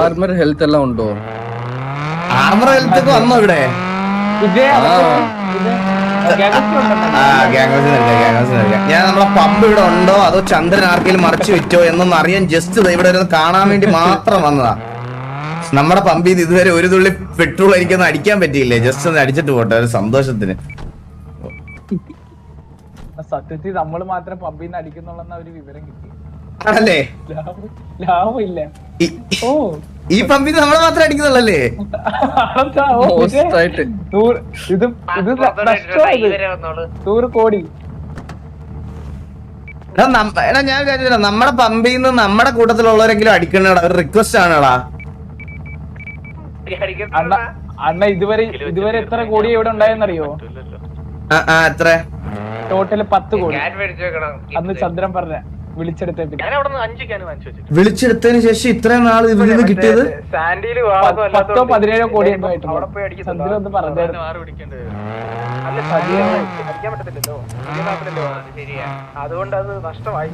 Armour health എല്ലാം ഉണ്ടോ? Armour health ഒക്കെ വന്നോ ഇവിടെ? ഞാൻ നമ്മളെ പമ്പ് ഇവിടെ ഉണ്ടോ? അതോ ചന്ദ്രൻ ആർക്കെങ്കിലും മറച്ചു വെച്ചോ എന്നൊന്നും അറിയാൻ ജസ്റ്റ് ഇവിടെ ഒന്ന് കാണാൻ വേണ്ടി മാത്രം വന്നതാ. നമ്മുടെ പമ്പിൽ നിന്ന് ഇതുവരെ ഒരു തുള്ളി പെട്രോൾ എനിക്കൊന്നും അടിക്കാൻ പറ്റിയില്ലേ? ജസ്റ്റ് ഒന്ന് അടിച്ചിട്ട് പോട്ടെ ഒരു സന്തോഷത്തിന്. സത്യത്തിൽ നമ്മൾ മാത്രം പമ്പിൽ നിന്ന് അടിക്കുന്നുള്ള ഒരു വിവരം കിട്ടി. ആണല്ലേ? ലാവില്ല ലാഭമില്ല ഓ. ഈ പമ്പിൽ നമ്മളെ മാത്രം അടിക്കുന്നുള്ളല്ലേ? ഇതേ. ഇത് നൂറ് കോടി. എടാ നമ്മ- എടാ ഞാൻ കാര്യമില്ല നമ്മുടെ പമ്പിൽ നിന്ന് നമ്മുടെ കൂട്ടത്തിലുള്ളവരെങ്കിലും അടിക്കണടാ. ഒരു റിക്വസ്റ്റ് ആണടാ. അണ്ണ ഇതുവരെ ഇതുവരെ എത്ര കോടി ഇവിടെ ഉണ്ടായെന്നറിയോ? ആ ആ എത്ര? ടോട്ടൽ പത്ത് കോടി. അന്ന് ചന്ദ്രൻ പറഞ്ഞ വിളിച്ചെടുത്തതിന് ശേഷം ഇത്രയും നാൾ ഇതിൽ നിന്ന് കിട്ടിയത്? പത്തോ പതിനേഴോ കോടി അതുകൊണ്ട് അത് നഷ്ടമായി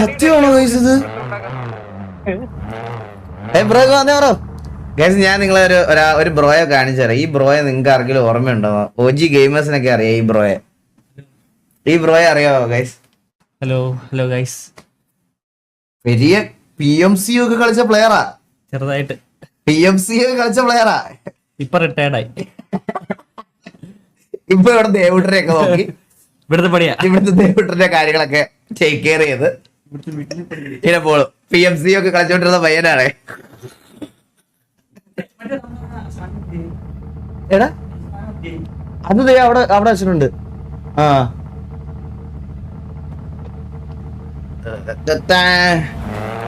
സത്യമാണോ ഗൈസ് ഞാൻ നിങ്ങളെ ഒരു ഒരു ബ്രോയെ കാണിച്ചു തരാം. ഈ ബ്രോയെ നിങ്ങൾക്ക് ആർക്കെങ്കിലും ഓർമ്മയുണ്ടോ? ഒ ജി ഗെയിമേഴ്സിനൊക്കെ അറിയാം ഈ ബ്രോയെ. ഈ ബ്രോയെ അറിയാമോ ഗൈസ് ഹലോ ഹലോ ഗൈസ് വലിയ പി എം സി ഒക്കെ കളിച്ച പ്ലെയറാ ചെറുതായിട്ട്. പി എം സി ഒക്കെ കളിച്ച പ്ലെയറാ ഇപ്പൊ റിട്ടയർഡായി ഇപ്പൊ ഇവിടെ ദേവുട്ടനെ ഒക്കെ നോക്കി. ഇവിടുത്തെ പണിയാ. ഇവിടുത്തെ ദേവുട്ടന്റെ കാര്യങ്ങളൊക്കെ ടേക്ക് കെയർ ചെയ്ത്. പിന്നെ പോളും പി എം സി ഒക്കെ കളിച്ചോണ്ടിരുന്ന പയ്യനാണ്. എടാ അത് അവിടെ അവിടെ വെച്ചിട്ടുണ്ട്. ആ.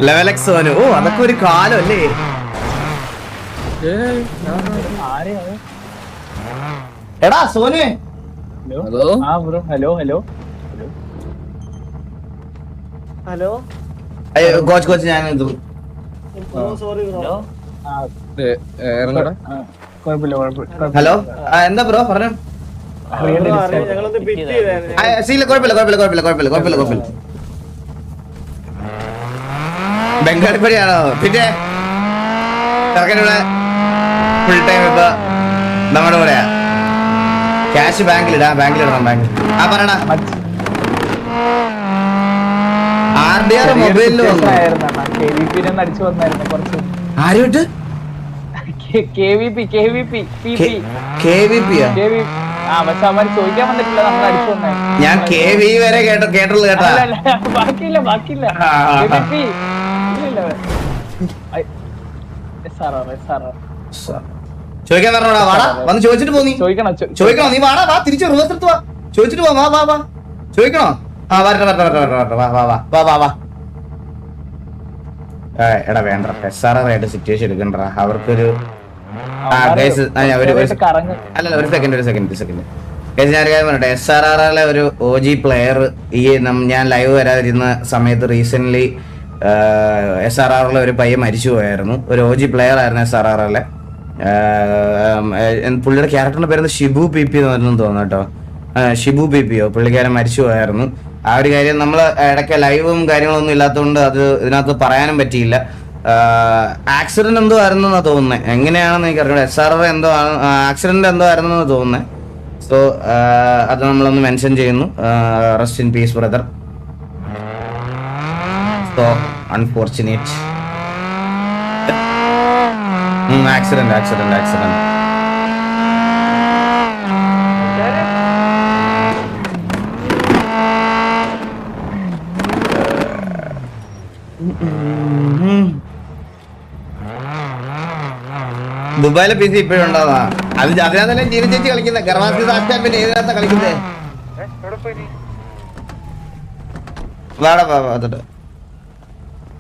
ലെവൽ എക്സ് ഓ അതൊക്കെ ഒരു കാലം അല്ലേ എടാ സോനുവേ. ഹലോ? ഹലോ? ആ ബ്രോ ഹലോ ഹലോ. ഹലോ? അയ്യോ കോച്ച് കോച്ച് ഞാൻ ഇത് ഹലോ? എന്താ ബ്രോ? പറഞ്ഞു. ശീല കുഴപ്പമില്ല കുഴപ്പമില്ല കുഴപ്പമില്ല കുഴപ്പമില്ല കുഴപ്പമില്ല കുഴപ്പമില്ല. ബംഗാളി പണിയാണോ പിന്നെ ഫുൾ ടൈം ഇപ്പൊ നമ്മുടെ കൂടെയാ. ക്യാഷ് ബാങ്കിലിടാ ബാങ്കിലിടണം ബാങ്കിൽ ആ പറയണ ആർ ഡി ആർ മൊബൈലിൽ കെ വി പി ആരുമായിട്ട് K V P K V P ഞാൻ കെ വി വരെ കേട്ടോ കേട്ടുള്ളൂ കേട്ടാ. ബാക്കിയില്ല ബാക്കിയില്ല. ചോദിക്കാൻ പറഞ്ഞോടാ വാടാ വന്ന് ചോദിച്ചിട്ട് പോന്നി ചോദിക്കണം നീ വാടാ വാ തിരിച്ചു റിവേഴ്സ് എടുത്ത് വാ. ചോദിച്ചിട്ട് പോ വാ വാ വാ. ചോദിക്കണോ? ആ വരട്ടെ വരട്ടെ വരട്ടെ വരട്ടെ വാ വാ വാ വാ വാ വാ. എടാ വേണ്ട എസ് ആർ ആർ ആയിട്ട് സിറ്റുവേഷൻ എടുക്കണ്ട അവർക്കൊരു അല്ലല്ല ഒരു സെക്കൻഡ് ഒരു സെക്കൻഡ് ഒരു സെക്കൻഡ് ഞാൻ കാര്യം പറയട്ടെ. എസ് ആർ ആറിലെ ഒരു ഒ ജി പ്ലെയർ ഈ ഞാൻ ലൈവ് വരാതിരുന്ന സമയത്ത് റീസെന്റ് എസ് ആർ ആറിലെ ഒരു പയ്യൻ മരിച്ചു പോയായിരുന്നു. ഒരു ഒ ജി പ്ലെയർ ആയിരുന്നു എസ് ആർ ആറിലെ പുള്ളിയുടെ ക്യാരക്ടറിന്റെ പേര് ഷിബു പി പി എന്ന് പറഞ്ഞു തോന്നുന്നു കേട്ടോ. ഷിബു പി പിയോ പുള്ളിക്കാരൻ മരിച്ചു പോയായിരുന്നു. ആ ഒരു കാര്യം നമ്മൾ ഇടയ്ക്ക് ലൈവും കാര്യങ്ങളൊന്നും ഇല്ലാത്തതുകൊണ്ട് അത് ഇതിനകത്ത് പറയാനും പറ്റിയില്ല. ആക്സിഡന്റ് എന്തോ ആയിരുന്നു എന്നാ തോന്നുന്നത് എങ്ങനെയാണെന്ന് എനിക്ക് അറിയാം എസ് ആർ എന്തോ ആക്സിഡന്റ് എന്തോ ആയിരുന്നു എന്ന് തോന്നുന്നത് സോ അത് നമ്മളൊന്ന് മെൻഷൻ ചെയ്യുന്നു. Rest in peace brother so unfortunate accident accident accident ദുബായിലെ പി സി ഇപ്പോഴും ഉണ്ടാവാ അത് അതിനകത്തല്ലേ ജീന ചേച്ചി കളിക്കുന്നത് ഗർഭാസി സാക്ഷാ പിന്നെ ഏതിനകത്താ കളിക്കുന്നത്? വാടാ വാ വാ അതിട്ട് ആ ആ, ആ, ആ. ഇറക്കടാ എന്നെ ചോദിച്ചു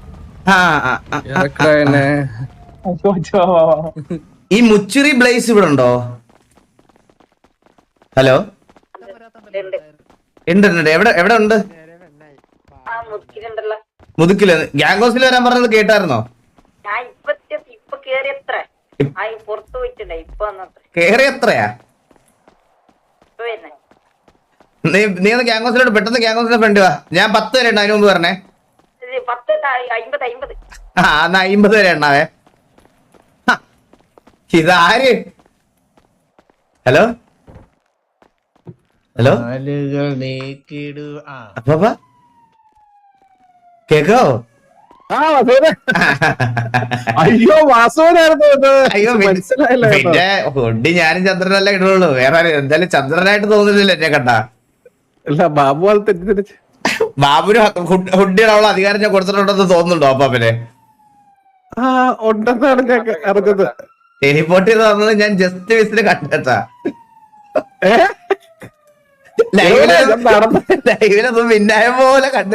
വാ, വാ, വാ. ഈ മുച്ചിറി ബ്ലേസ് ഇവിടെ ഉണ്ടോ? ഹലോ? ഉണ്ട്. ഉണ്ട് എവിടെ എവിടെ ഉണ്ട്? മുതുക്കിൽ. ഗ്യാങ്കോസിൽ വരാൻ പറഞ്ഞത് കേട്ടായിരുന്നോ? ഞാൻ ഇപ്പൊ ഇപ്പൊ കേറി എത്ര? ആ ഈ പുറത്ത് പോയിട്ടുണ്ടായി കേറി എത്രയാ? നീ നീ ഒന്ന് ഗ്യാങ്കോസിലോട്ട് പെട്ടെന്ന് ഹൗസിലെ ഫ്രണ്ട് വാ. ഞാൻ പത്ത് വരെ ഉണ്ട് അതിനു മുമ്പ് പറഞ്ഞേ ഇത് പത്ത് ത- അമ്പത് അമ്പത് ആ എന്നാ അമ്പത് വരെ എണ്ണാവേ. ഇതാര്? ഹലോ? ഹലോ? അപ്പാ കേക്കോ? അയ്യോ വാസുവിനായിരുന്നു ഇത്. അയ്യോ പിന്നെ- മനസ്സിലായില്ല കേട്ടോ. പിന്നെ ഹുഡി ഞാനും ചന്ദ്രനല്ലേ ഇടുള്ളൂ വേറെ എന്തായാലും ചന്ദ്രനായിട്ട് തോന്നുന്നില്ല എന്നെ കണ്ട. ഇല്ല ബാബു അത് തെറ്റിദ്ധരിച്ച് ബാബുന് ഹുഡിയുടെ അധികാരം ഞാൻ കൊടുത്തിട്ടുണ്ടെന്ന് തോന്നുന്നുണ്ടോ അപ്പാപ്പനെ? ഉണ്ടെന്നാണ് ഞാൻ അറിഞ്ഞത്. ടെലിപോർട്ട് ചെയ്ത് തന്നത് ഞാൻ ജസ്റ്റ് മിസ്സിന്? ഞാൻ നടന്നു. ലൈവിലൊന്നും മിന്നായ പോലെ കണ്ട്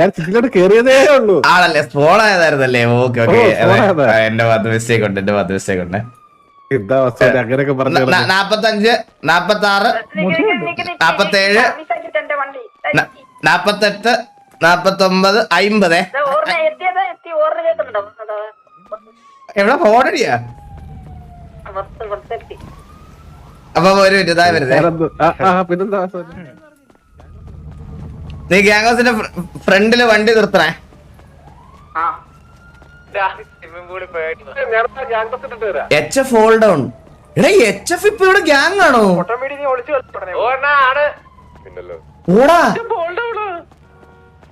ഞാൻ സിറ്റിലോട്ട് കേറിയതേ ഉള്ളൂ. ആണല്ലേ സ്പോൺ ആയതായിരുന്നല്ലേ? Okay okay. എന്റെ ഭാഗത്ത് മിസ്റ്റേക്ക് ഉണ്ട് എന്റെ ഭാഗത്ത് മിസ്റ്റേക്ക് ഉണ്ട്. അങ്ങനെയൊക്കെ പറഞ്ഞു ന- നാപ്പത്തഞ്ച് നാപ്പത്തി ആറ് നാപ്പത്തേഴ്. ഏഴ് നാപ്പത്തെട്ട് നാപ്പത്തൊമ്പത് അയിമ്പത്. എവിടെ? ഫോണടിയാ? അപ്പൊ ഒരു ഇതായി വരുന്നേ. പിന്നെന്താ നീ ഗ്യാങ്സിന്റെ ഫ്രണ്ടിൽ വണ്ടി നിർത്തണേ. ആ. എച്ച് എഫ് ഹോൾ ഡൗൺ എടാ എച്ച് എഫ് ഇപ്പൊ ഇവിടെ ഗ്യാങ് ആണോ? ഓടാ.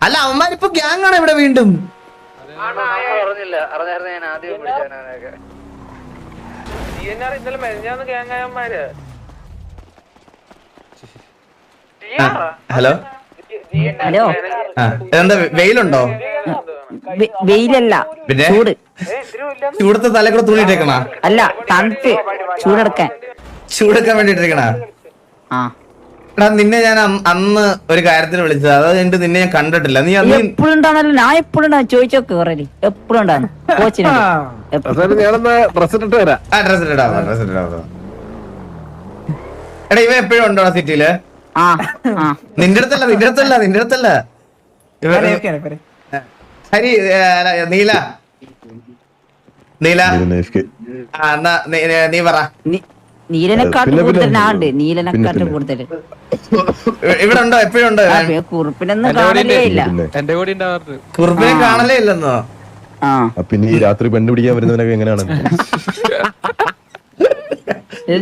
അല്ല അവന്മാരിപ്പോ ഗ്യാങ് ആണോ ഇവിടെ വീണ്ടും. ഹലോ? ഹലോ എന്താ വെയിലുണ്ടോ? വെയിലല്ല. പിന്നെ? ചൂട്. ചൂടത്തെ തലക്കൂടെ തുണിയിട്ടേക്കണ അല്ല തണുപ്പ് ചൂടെടുക്കാൻ. ചൂടെടുക്കാൻ വേണ്ടിട്ടിരിക്കണ ആ. എടാ നിന്നെ ഞാൻ അന്ന് ഒരു കാര്യത്തിന് വിളിച്ചത്. അത് കഴിഞ്ഞിട്ട് നിന്നെ ഞാൻ കണ്ടിട്ടില്ല. നീ അന്ന് എപ്പോഴും ഉണ്ടാണല്ലോ ഞാൻ എപ്പോഴും ഉണ്ടാവും ചോദിച്ചോക്ക് പറയൽ എപ്പോഴും ഉണ്ടാകും കോച്ചിന് വാസുവിനെ ഞാനൊന്ന് ഡ്രസ് ഇട്ടിട്ട് വരാം. ആ ഡ്രസ് ഇടാ ഡ്രസ് ഇടാ എടാ ഇവ എപ്പോഴും ഉണ്ടോ സിറ്റിയിൽ ആ ആ. നിന്റെ അടുത്തല്ല നിന്റെ അടുത്തല്ല നിന്റെ അടുത്തല്ല. ഇവ- ഹരി നീല. നീല. ആ എന്നാ നീ- പറ. നീലനെക്കാട്ട് ഉണ്ട് നീലനെക്കാട്ട് കൂടുതൽ. ഇവിടെ ഉണ്ടോ എപ്പോഴും ഉണ്ടോ കുറുപ്പിനൊന്നും കാണലേ ഇല്ല. കുറുപ്പിനെ കാണലേ ഇല്ലെന്നോ? ആ. പിന്നെ ഈ രാത്രി പെണ്ണുപിടിക്കാൻ വരുന്നവനൊക്കെ എങ്ങനെയാണ്?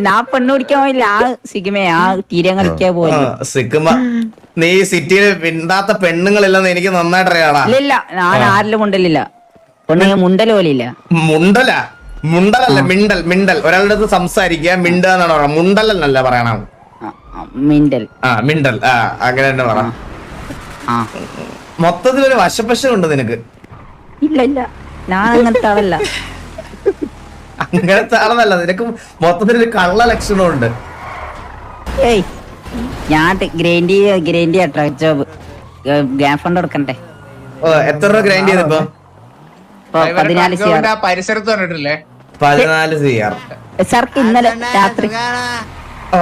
ഞാൻ പെണ്ണ് പിടിക്കാൻ പോയില്ല. ആ സിഗമേ ആ തീരം കളിക്കാൻ ആ, പോയില്ല നീ സിറ്റിയിൽ പിണ്ടാത്ത പെണ്ണുങ്ങളില്ലെന്ന് എനിക്ക് നന്നായിട്ട് അറിയാടാ ഇല്ല ഞാൻ ആരിലും മുണ്ടലില്ല. പെണ്ണുങ്ങൾ മുണ്ടൽ പോലില്ല മുണ്ടല? മുണ്ടലല്ല മിണ്ടൽ മിണ്ടൽ. ഒരാളുടെ അടുത്ത് സംസാരിക്കുക മിണ്ടുക എന്നാണ് മുണ്ടലെന്നല്ല പറയണം മിണ്ടൽ. ആ മിണ്ടൽ. ആ അങ്ങനെ തന്നെ പറ. ആ. മൊത്തത്തിലൊരു വശപ്പശ ഉണ്ട് നിനക്ക്. ഇല്ല ഇല്ല. ഞാൻ അങ്ങനത്തെ ആളല്ല. അങ്ങനത്തെ ആളെന്നല്ല നിനക്ക് മൊത്തത്തിൽ ഒരു കള്ള ലക്ഷണമുണ്ട്. ഏയ് ഞാൻ ഗ്രൈൻഡ് ഗ്രൈൻഡ് ട്രക്ക് ജോബ് ഗ്യാൻ ഫണ്ട് കൊടുക്കണ്ടേ? ഓ എത്ര രൂപ ഗ്രൈൻഡ് ചെയ്തിപ്പോ ഇപ്പൊ? പതിനാല് സി ആർ പരിസരത്ത് കണ്ടിട്ടില്ലേ പതിനാല് സി ആർ സാർക്ക് ഇന്നലെ രാത്രി. ഓ.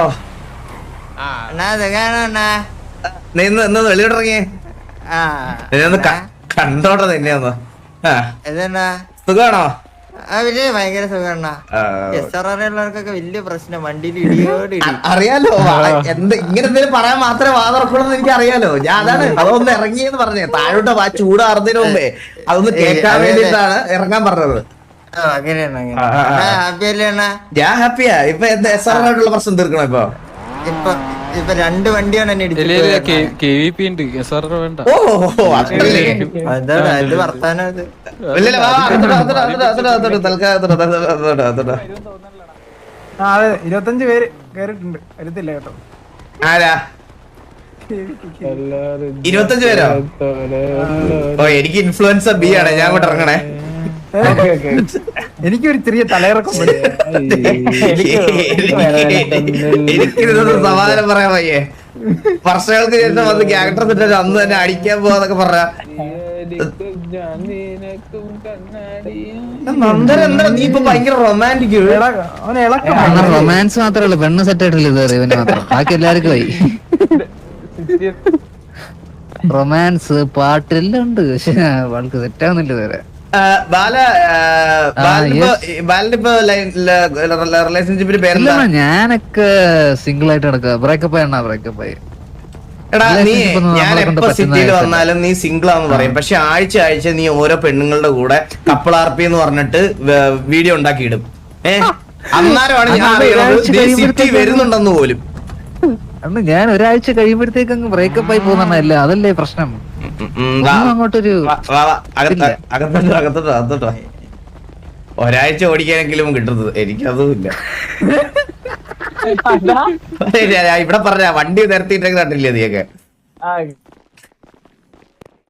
നീ ഇന്ന് ഇന്ന് വെളിയിട്ടിറങ്ങിയേ കണ്ടോട്ടെ നിന്നെ ഒന്ന്. സുഖാണോ? വലിയ ഭയങ്കര സുഖമാണ് എസ് ആർ ആർ ഉള്ളവർക്കൊക്കെ വലിയ പ്രശ്നം. വണ്ടിയിൽ ഇടിയോട് അറിയാലോ എന്ത് ഇങ്ങനെ എന്തെങ്കിലും പറയാൻ മാത്രമേ വാതറക്കുള്ളൂ എന്ന് എനിക്ക് അറിയാലോ ഞാൻ അതാണ് അതൊന്ന് ഇറങ്ങിയെന്ന് പറഞ്ഞേ. താഴോട്ട് ആ ചൂടാറുന്നതിന് മുമ്പേ. അതൊന്ന് കേൾക്കാൻ വേണ്ടിട്ടാണ് ഇറങ്ങാൻ പറഞ്ഞത്. ഞാൻ ഹാപ്പിയാ. ഇപ്പൊ എന്താ എസ് ആർ ആയിട്ടുള്ള പ്രശ്നം തീർക്കണം ഇപ്പൊ? ഇപ്പൊ ഇപ്പൊ രണ്ട് വണ്ടിയാണ് എന്നെ ഇടിച്ചത് വർത്താനം അതെ ഇരുപത്തഞ്ച് പേര് കേറിട്ടുണ്ട് വരുത്തില്ല കേട്ടോ. ആരാ? ഇരുപത്തഞ്ച് പേരോ? ഓ എനിക്ക് ഇൻഫ്ലുവൻസർ ബി ആണ് ഞാൻ അങ്ങോട്ട് ഇറങ്ങണേ. എനിക്കൊരു ചെറിയ തലയിറക്കം വരും. എനിക്കിതൊന്ന് സമാധാനം പറയാൻ വയ്യേ. വർഷങ്ങൾക്ക് ശേഷം വന്ന് ക്യാരക്ടർ സെറ്റ് അന്ന് തന്നെ അടിക്കാൻ പോവാന്നൊക്കെ പറഞ്ഞ. ഇളക്കം റൊമാൻസ് മാത്രമേ ഉള്ളൂ. പെണ്ണ് സെറ്റ് ആയിട്ടില്ല ഇത് ഇവന് മാത്രം. ബാക്കി എല്ലാവർക്കും ആയി. റൊമാൻസ് പാട്ടെല്ലാം ഉണ്ട് പക്ഷെ വാൾക്ക് സെറ്റ് ആവുന്നില്ല ഇതുവരെ. ബാല ബാലിനിപ്പോ ബാലിനിപ്പോ റിലേഷൻഷിപ്പിന് ഇല്ല പേരെന്താ? ഞാനൊക്കെ സിംഗിൾ ആയിട്ട് നടക്കുക ബ്രേക്കപ്പ് ആയിട്ടാ ബ്രേക്കപ്പ് ആയി? എടാ നീ ഞാൻ എപ്പോ സിറ്റിയിൽ വന്നാലും നീ സിംഗിൾ ആന്ന് പറയും. പക്ഷെ ആഴ്ച ആഴ്ച നീ ഓരോ പെണ്ണുങ്ങളുടെ കൂടെ കപ്പിൾ ആർപി എന്ന് പറഞ്ഞിട്ട് വീഡിയോ ഉണ്ടാക്കിയിടും. ഏ? അന്നേരമാണ് ഞാൻ അറിയുന്നത് നീ സിറ്റി വരുന്നുണ്ടെന്ന് പോലും. ഞാൻ ഒരാഴ്ച കഴിയുമ്പോഴത്തേക്ക് ബ്രേക്കപ്പ് ആയി പോകുന്നല്ല അതല്ലേ പ്രശ്നം. അങ്ങോട്ടൊരു. അകത്തോട്ടോ അകത്തോട്ടോ അകത്തോട്ടോ ഒരാഴ്ച ഓടിക്കാനെങ്കിലും കിട്ടുന്നത് എനിക്കതും ഇല്ല. ഇവിടെ പറഞ്ഞ വണ്ടി നിരത്തിയിട്ടൊക്കെ കണ്ടില്ലേ നീയൊക്കെ? ആ